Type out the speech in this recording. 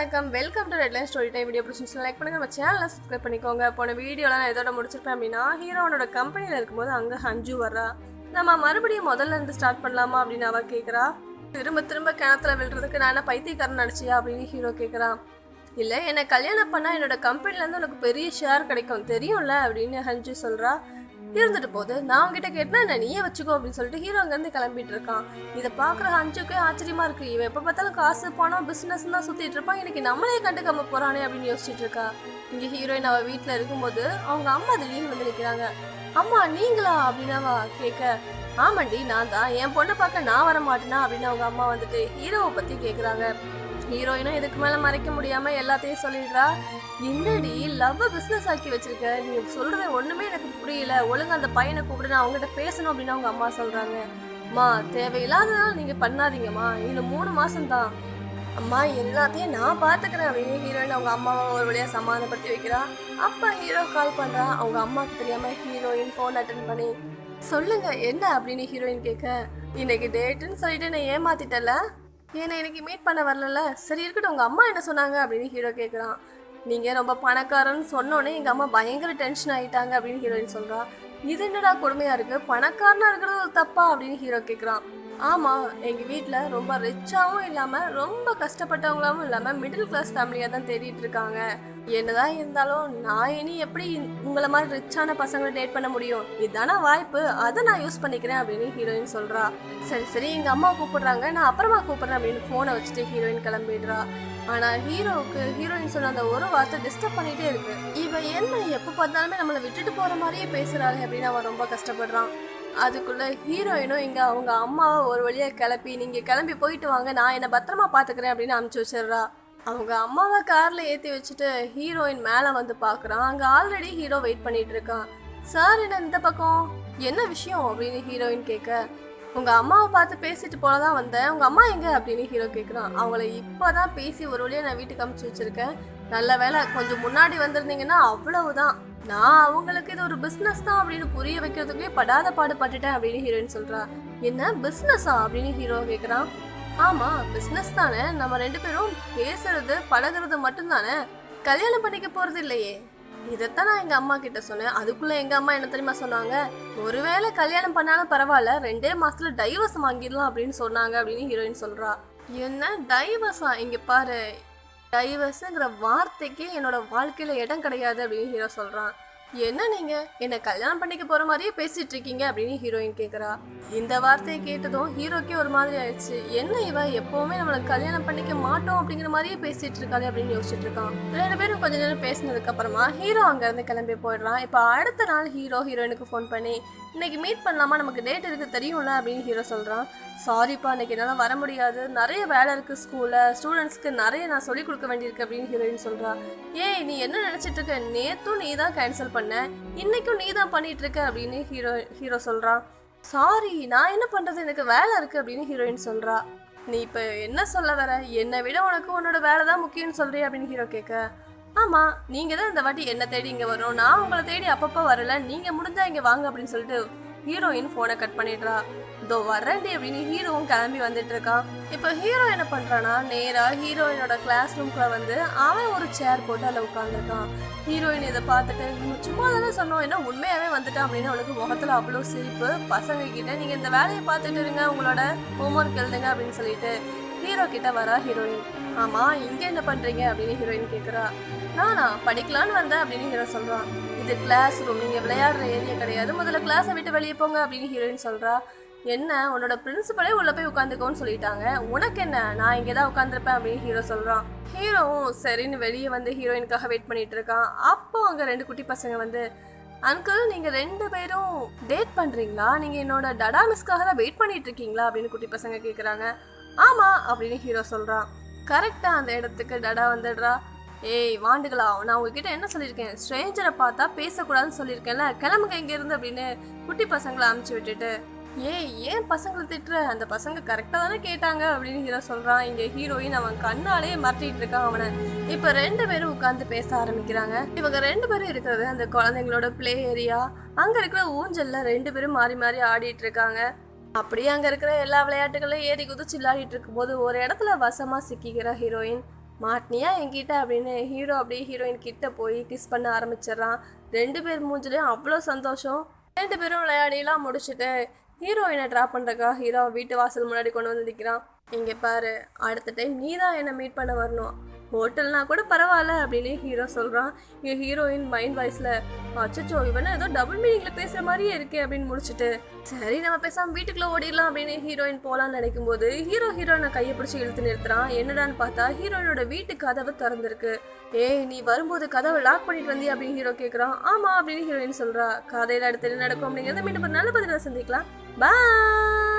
வணக்கம். Welcome to Redline story time video பிடிச்சிருந்துச்சு like பண்ணுங்க. நம்ம சேனலை சப்ஸ்கிரைப் பண்ணிக்கோங்க. போன வீடியோலாம் நான் இதோட முடிச்சிருப்பேன் அப்படின்னா ஹீரோனோட கம்பெனியில் இருக்கும்போது அங்கே ஹஞ்சு வர்றா. நம்ம மறுபடியும் முதல்ல இருந்து ஸ்டார்ட் பண்ணலாமா அப்படின்னு அவ கேட்குறா திரும்ப திரும்ப கிணத்துல விழுறதுக்கு நான் என்ன பைத்தியக்காரன் நடிச்சியா அப்படின்னு ஹீரோ கேட்குறான் இல்லை என்னை கல்யாணம் பண்ணால் என்னோட கம்பெனிலேருந்து உனக்கு பெரிய ஷேர் கிடைக்கும். தெரியும்ல அப்படின்னு ஹஞ்சு சொல்கிறா இருந்துட்டு போகுது நான் அவங்ககிட்ட கேட்டேன் என்ன நீயே வச்சுக்கோ அப்படின்னு சொல்லிட்டு ஹீரோ அங்கேருந்து கிளம்பிட்டு இருக்கான். இதை பார்க்குற ஹஞ்சுக்கே ஆச்சரியமா இருக்கு. இவன் எப்போ பார்த்தாலும் காசு பணம் பிஸ்னஸ் தான் சுற்றிட்டு இருப்பான். இன்னைக்கு நம்மளே கண்டுக்காம போறானே அப்படின்னு யோசிச்சுட்டு இருக்கா. இங்கே ஹீரோயின் அவள் வீட்டில் இருக்கும்போது அவங்க அம்மா திடீர்னு வந்து நிற்கிறாங்க அம்மா நீங்களா? அப்படின்னு அவ கேட்க ஆமாண்டி நான் தான். என் பொண்ணை பார்க்க நான் வர மாட்டேனா? அப்படின்னு அவங்க அம்மா வந்துட்டு ஹீரோவை பற்றி கேட்குறாங்க ஹீரோயினும் இதுக்கு மேலே மறைக்க முடியாமல் எல்லாத்தையும் சொல்லிடுறா. என்னடி லவ் பிஸ்னஸ் ஆக்கி வச்சிருக்க? நீ சொல்கிறது ஒன்றுமே எனக்கு புரியல. ஒழுங்கா அந்த பையனை கூப்பிடு நான் அவங்ககிட்ட பேசணும் அப்படின்னு அவங்க அம்மா சொல்கிறாங்க அம்மா தேவையில்லாததால் நீங்கள் பண்ணாதீங்கம்மா. இன்னும் மூணு மாதம் தான். அம்மா எல்லாத்தையும் நான் பார்த்துக்கிறேன் அப்படின்னு ஹீரோயின் அவங்க அம்மாவை ஒரு வழியாக சமாதானப்படுத்தி வைக்கிறா. அப்பா ஹீரோ கால் பண்ணுறான் அவங்க அம்மாவுக்கு தெரியாமல் ஹீரோயின் ஃபோன் அட்டன் பண்ணி சொல்லுங்க என்ன? அப்படின்னு ஹீரோயின் கேட்க இன்னைக்கு டேட்டுன்னு சொல்லிட்டு நான் ஏமாத்திட்டல ஏன்னா எனக்கு மீட் பண்ண வரல சரி இருக்கட்டும். உங்கள் அம்மா என்ன சொன்னாங்க? அப்படின்னு ஹீரோ கேட்குறான் நீங்கள் ரொம்ப பணக்காரன்னு சொன்னோன்னே எங்கள் அம்மா பயங்கர டென்ஷன் ஆகிட்டாங்க அப்படின்னு ஹீரோயின் சொல்கிறான் இது என்னடா கொடுமையாக இருக்குது பணக்காரனாக இருக்கிறது ஒரு தப்பா? அப்படின்னு ஹீரோ கேட்குறான் ஆமாம் எங்கள் வீட்டில் ரொம்ப ரிச்சாகவும் இல்லாமல் ரொம்ப கஷ்டப்பட்டவங்களாகவும் இல்லாமல் மிடில் கிளாஸ் ஃபேமிலியாக தான் தேடிட்டு இருக்காங்க. என்னதான் இருந்தாலும் நான் இனி எப்படி உங்களை மாதிரி ரிச்சான பசங்களை டேட் பண்ண முடியும்? இதுதானே வாய்ப்பு? அதை நான் யூஸ் பண்ணிக்கிறேன் அப்படின்னு ஹீரோயின் சொல்கிறா சரி சரி எங்கள் அம்மா கூப்பிடுறாங்க. நான் அப்புறமா கூப்பிட்றேன் அப்படின்னு ஃபோனை வச்சுட்டு ஹீரோயின் கிளம்பிடுறா. ஆனால் ஹீரோவுக்கு ஹீரோயின் சொன்ன அந்த ஒரு வார்த்தை டிஸ்டர்ப் பண்ணிகிட்டே இருக்கு. இவ என்ன எப்போ பார்த்தாலுமே நம்மளை விட்டுட்டு போகிற மாதிரியே பேசுறாளே அப்படின்னு அவன் ரொம்ப கஷ்டப்படுறான். அதுக்குள்ளே ஹீரோயினும் இங்கே அவங்க அம்மாவை ஒரு வழியாக கிளப்பி நீங்கள் கிளம்பி போயிட்டு வாங்க நான் என்னை பத்திரமா பார்த்துக்கிறேன் அப்படின்னு அமுச்சு வச்சிடுறா. அவங்க அம்மாவை காரில் ஏற்றி வச்சுட்டு ஹீரோயின் மேலே வந்து பார்க்குறான் அங்கே ஆல்ரெடி ஹீரோ வெயிட் பண்ணிட்டு இருக்கான். சார் என்ன இந்த பக்கம்? என்ன விஷயம்? அப்படின்னு ஹீரோயின் கேட்க. உங்கள் அம்மாவை பார்த்து பேசிட்டு போலதான் வந்தேன். உங்கள் அம்மா எங்கே? அப்படின்னு ஹீரோ கேட்குறான் அவங்கள இப்போ தான் பேசி ஒரு வழியாக நான் வீட்டுக்கு அமுச்சு வச்சிருக்கேன். நல்ல வேலை கொஞ்சம் முன்னாடி வந்திருந்தீங்கன்னா அவ்வளவுதான். நான் அவங்களுக்கு இது ஒரு பிஸ்னஸ் தான் அப்படின்னு புரிய வைக்கிறதுக்குள்ளே படாத பாடு பட்டுட்டேன் அப்படின்னு ஹீரோயின் சொல்றா. என்ன பிஸ்னஸா அப்படின்னு ஹீரோ கேக்குறான். ஆமா பிஸ்னஸ் தானே. நம்ம ரெண்டு பேரும் பேசுறது பழகுறது மட்டும்தானே. கல்யாணம் பண்ணிக்க போறது இல்லையே. இதைத்தான் நான் எங்க அம்மா கிட்ட சொன்னேன். அதுக்குள்ள எங்க அம்மா என்ன தெரியுமா சொன்னாங்க? ஒருவேளை கல்யாணம் பண்ணாலும் பரவாயில்ல ரெண்டே மாசத்துல டைவர்ஸ் வாங்கிடலாம் அப்படின்னு சொன்னாங்க அப்படின்னு ஹீரோயின் சொல்றா. என்ன டைவர்ஸா இங்க பாரு. டைவர்ஸுங்கிற வார்த்தைக்கே என்னோட வாழ்க்கையில இடம் கிடையாது அப்படின்னு ஹீரோ சொல்றான். என்ன நீங்க? என்ன கல்யாணம் பண்ணிக்க போற மாதிரியே பேசிட்டு இருக்கீங்க அப்படின்னு ஹீரோயின் கேக்குறா. இந்த வார்த்தையை கேட்டதும் ஹீரோக்கே ஒரு மாதிரி ஆயிடுச்சு. என்ன இவ? எப்பவுமே நம்மள கல்யாணம் பண்ணிக்க மாட்டோம் அப்படிங்கிற மாதிரியே பேசிட்டு இருக்காளே அப்படின்னு யோசிச்சுட்டு இருக்கான். ரெண்டு பேரும் கொஞ்ச நேரம் பேசினதுக்கு அப்புறமா ஹீரோ அங்க இருந்து கிளம்பி போயிடுறான். இப்போ அடுத்த நாள் ஹீரோ ஹீரோயினுக்கு ஃபோன் பண்ணி இன்னைக்கு மீட் பண்ணலாமா? நமக்கு டேட் இருக்கு தெரியும்ல? அப்படின்னு ஹீரோ சொல்றான். சாரிப்பா இன்னைக்கு என்னால் வர முடியாது. நிறைய வேலை இருக்கு ஸ்கூல்ல ஸ்டூடெண்ட்ஸ்க்கு நிறைய நான் சொல்லிக் கொடுக்க வேண்டியிருக்கு அப்படின்னு ஹீரோயின் சொல்றா. ஏய் நீ என்ன நினைச்சிட்டு இருக்க? நேத்தும் நீ தான் கேன்சல் பண்ண இன்னைக்கும் நீ தான் பண்ணிட்டு இருக்க அப்படின்னு ஹீரோ ஹீரோ சொல்றான் சாரி நான் என்ன பண்றது? எனக்கு வேலை இருக்கு அப்படின்னு ஹீரோயின் சொல்றா. நீ இப்போ என்ன சொல்ல வர? என்னை விட உனக்கு உன்னோட வேலை தான் முக்கியம்னு சொல்றிய? அப்படின்னு ஹீரோ கேட்க. ஆமா நீங்க தான் இந்த வாட்டி என்ன தேடி இங்க வரும் நான் உங்களை தேடி அப்பப்போ வரல. நீங்க முடிஞ்சா இங்க வாங்க அப்படின்னு சொல்லிட்டு ஹீரோயின் போனை கட் பண்ணிடுறா. இதோ வரேன்டி அப்படின்னு ஹீரோவும் கிளம்பி வந்துட்டு இருக்கான் இப்போ ஹீரோ என்ன பண்றானா நேரா ஹீரோயினோட கிளாஸ் ரூம்குள்ள வந்து அவன் ஒரு சேர் போட்டு அதில் உட்காந்துருக்கான் ஹீரோயின் இதை பார்த்துட்டு நம்ம சும்மா தானே சொன்னோம் என்ன உண்மையாவே வந்துட்டான்? அப்படின்னு அவளுக்கு முகத்துல அவ்வளோ சிரிப்பு. பசங்க கிட்ட நீங்க இந்த வேலையை பார்த்துட்டு இருங்க உங்களோட ஹோம்ஒர்க் எழுதுங்க அப்படின்னு சொல்லிட்டு ஹீரோ கிட்ட வரா ஹீரோயின். ஆமா இங்க என்ன பண்றீங்க? அப்படின்னு ஹீரோயின் கேக்குறா. நானா படிக்கலான்னு வந்தேன் அப்படின்னு ஹீரோ சொல்றான் இது கிளாஸ் ரூம் நீங்க விளையாடுற ஏரியா கிடையாது. முதல்ல கிளாஸை விட்டு வெளியே போங்க அப்படின்னு ஹீரோயின் சொல்றா. என்ன உன்னோட பிரின்சிபலே உள்ள போய் உட்காந்துக்கோன்னு சொல்லிட்டாங்க. உனக்கு என்ன? நான் இங்கே தான் உட்காந்துருப்பேன் அப்படின்னு ஹீரோ சொல்கிறான் ஹீரோவும் சரின்னு வெளியே வந்து ஹீரோயினுக்காக வெயிட் பண்ணிட்டு இருக்கான். அப்போ அங்கே ரெண்டு குட்டி பசங்க வந்து அங்கிள் நீங்கள் ரெண்டு பேரும் டேட் பண்ணுறீங்களா நீங்கள் என்னோட டடா மிஸ்க்காக தான் வெயிட் பண்ணிட்டு இருக்கீங்களா? அப்படின்னு குட்டி பசங்க கேட்குறாங்க ஆமாம் அப்படின்னு ஹீரோ சொல்கிறான் கரெக்டாக அந்த இடத்துக்கு டடா வந்துடுறா. ஏய் வாண்டுகளா நான் உங்ககிட்ட என்ன சொல்லியிருக்கேன்? ஸ்ட்ரேஞ்சரை பார்த்தா பேசக்கூடாதுன்னு சொல்லியிருக்கேன்ல. கிளம்புங்க இங்கேருந்து அப்படின்னு குட்டி பசங்களை அமுச்சு விட்டுட்டு ஏய் ஏன் பசங்களை திட்டுற? அந்த பசங்க கரெக்டாக தானே கேட்டாங்க அப்படின்னு ஹீரோ சொல்கிறான் இங்கே ஹீரோயின் அவன் கண்ணாலே மிரட்டிட்டு இருக்கான் அவனை. இப்போ ரெண்டு பேரும் உட்காந்து பேச ஆரம்பிக்கிறாங்க. இவங்க ரெண்டு பேரும் இருக்கிறது அந்த குழந்தைங்களோட ப்ளே ஏரியா அங்கே இருக்கிற ஊஞ்சல்ல ரெண்டு பேரும் மாறி மாறி ஆடிட்டு இருக்காங்க. அப்படியே அங்கே இருக்கிற எல்லா விளையாட்டுகளையும் ஏறி குதிச்சு விளையாடிட்டு இருக்கும்போது ஒரு இடத்துல வசமாக சிக்கிக்கிற ஹீரோயின் மாட்டினியா என்கிட்ட? அப்படின்னு ஹீரோ அப்படியே ஹீரோயின் கிட்ட போய் கிஸ் பண்ண ஆரம்பிச்சிடுறான். ரெண்டு பேர் மூஞ்சிலையும் அவ்வளோ சந்தோஷம். ரெண்டு பேரும் விளையாடிலாம் முடிச்சுட்டு ஹீரோயினை ட்ராப் பண்ணுறக்கா ஹீரோ வீட்டு வாசல் முன்னாடி கொண்டு வந்து நிற்கிறான் இங்கே பாரு அடுத்த டைம் நீ தான் என்னை மீட் பண்ண வரணும். ஹோட்டல்னா கூட பரவாயில்ல அப்படின்னு ஹீரோ சொல்கிறான் இங்கே ஹீரோயின் மைண்ட் வாய்ஸில் அச்சச்சோ இவனா ஏதோ டபுள் மீனிங்கில் பேசுகிற மாதிரியே இருக்கே அப்படின்னு முடிச்சுட்டு சரி நம்ம பேசாமல் வீட்டுக்குள்ளே ஓடிடலாம் அப்படின்னு ஹீரோயின் போகலான்னு நினைக்கும் போது ஹீரோ ஹீரோயினை கையை பிடிச்சி இழுத்து நிறுத்துறான். என்னடான்னு பார்த்தா ஹீரோயினோட வீட்டு கதவு திறந்துருக்கு. ஏய் நீ வரும்போது கதவை லாக் பண்ணிட்டு வந்தியா அப்படின்னு ஹீரோ கேட்குறான் ஆமாம் அப்படின்னு ஹீரோயின் சொல்கிறா கதையில் அடுத்து என்ன நடக்கும் அப்படிங்கிறத மீண்டும் ஒரு நல்ல பதிலாக சந்திக்கலாம். பாய்